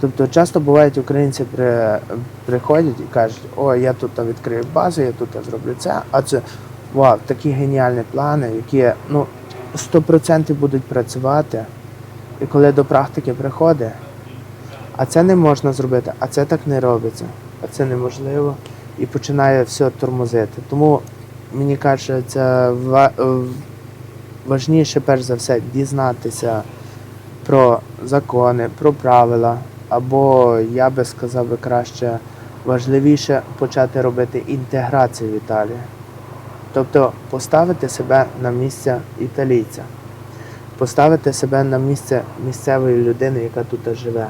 Тобто часто бувають українці при, приходять і кажуть, о, я тут відкрию базу, я тут зроблю це, а це вау, такі геніальні плани, які ну 100% будуть працювати. І коли до практики приходить, а це не можна зробити, а це так не робиться, а це неможливо. І починає все тормозити. Тому мені каже, це важніше, перш за все, дізнатися про закони, про правила, або я би сказав би краще важливіше почати робити інтеграцію в Італії. Тобто поставити себе на місце італійця, поставити себе на місце місцевої людини, яка тут живе.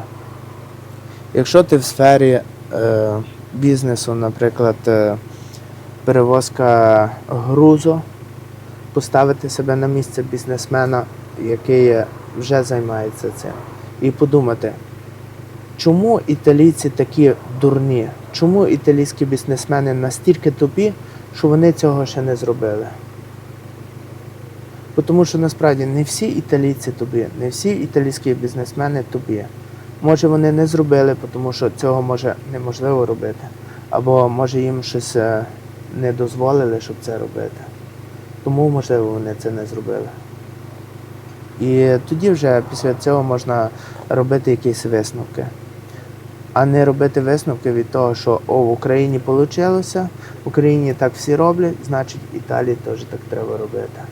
Якщо ти в сфері е, бізнесу, наприклад, е, перевозка грузу, поставити себе на місце бізнесмена, який вже займається цим, і подумати, чому італійці такі дурні? Чому італійські бізнесмени настільки тупі, що вони цього ще не зробили? Тому що насправді не всі італійці тупі, не всі італійські бізнесмени тупі. Може вони не зробили, тому що цього може неможливо робити. Або може їм щось е, не дозволили, щоб це робити. Тому, можливо, вони це не зробили. І тоді вже після цього можна робити якісь висновки. А не робити висновки від того, що о, в Україні вийшло, в Україні так всі роблять, значить Італії теж так треба робити.